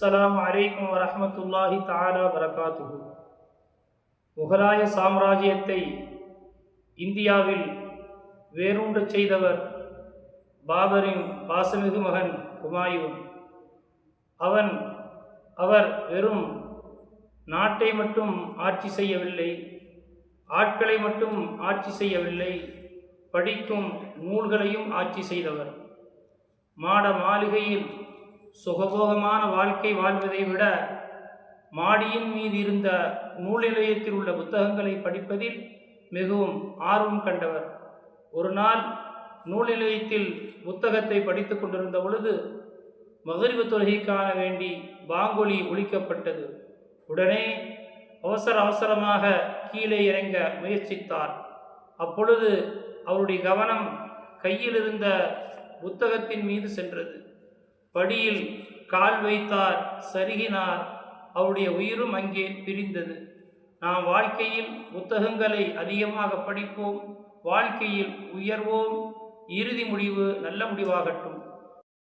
அஸ்லாம் வலைக்கம் வரமத்துல்லாஹி தாரா வரகாத்து முகலாய சாம்ராஜ்யத்தை இந்தியாவில் வேரூன்றச் செய்தவர் பாபரின் பாசமிகு மகன் ஹுமாயூன். அவன் அவர் வெறும் நாட்டை மட்டும் ஆட்சி செய்யவில்லை ஆட்களை மட்டும் ஆட்சி செய்யவில்லை படிக்கும் நூல்களையும் ஆட்சி செய்தவர். மாட மாளிகையில் சுகபோகமான வாழ்க்கை வாழ்வதை விட மாடியின் மீது இருந்த நூல் நிலையத்தில் உள்ள புத்தகங்களை படிப்பதில் மிகவும் ஆர்வம் கண்டவர். ஒரு நாள் நூல் நிலையத்தில் புத்தகத்தை படித்து கொண்டிருந்த பொழுது மகரிவு தொழுகைக்கான வேண்டி பாங்கொலி ஒலிக்கப்பட்டது. உடனே அவசர அவசரமாக கீழே இறங்க முயற்சித்தார். அப்பொழுது அவருடைய கவனம் கையில் இருந்த புத்தகத்தின் மீது சென்றது. படியில் கால் வைத்தார் சருகினார். அவருடைய உயிரும் அங்கே பிரிந்தது. நாம் வாழ்க்கையில் புத்தகங்களை அதிகமாக படிப்போம் வாழ்க்கையில் உயர்வோம். இறுதி முடிவு நல்ல முடிவாகட்டும்.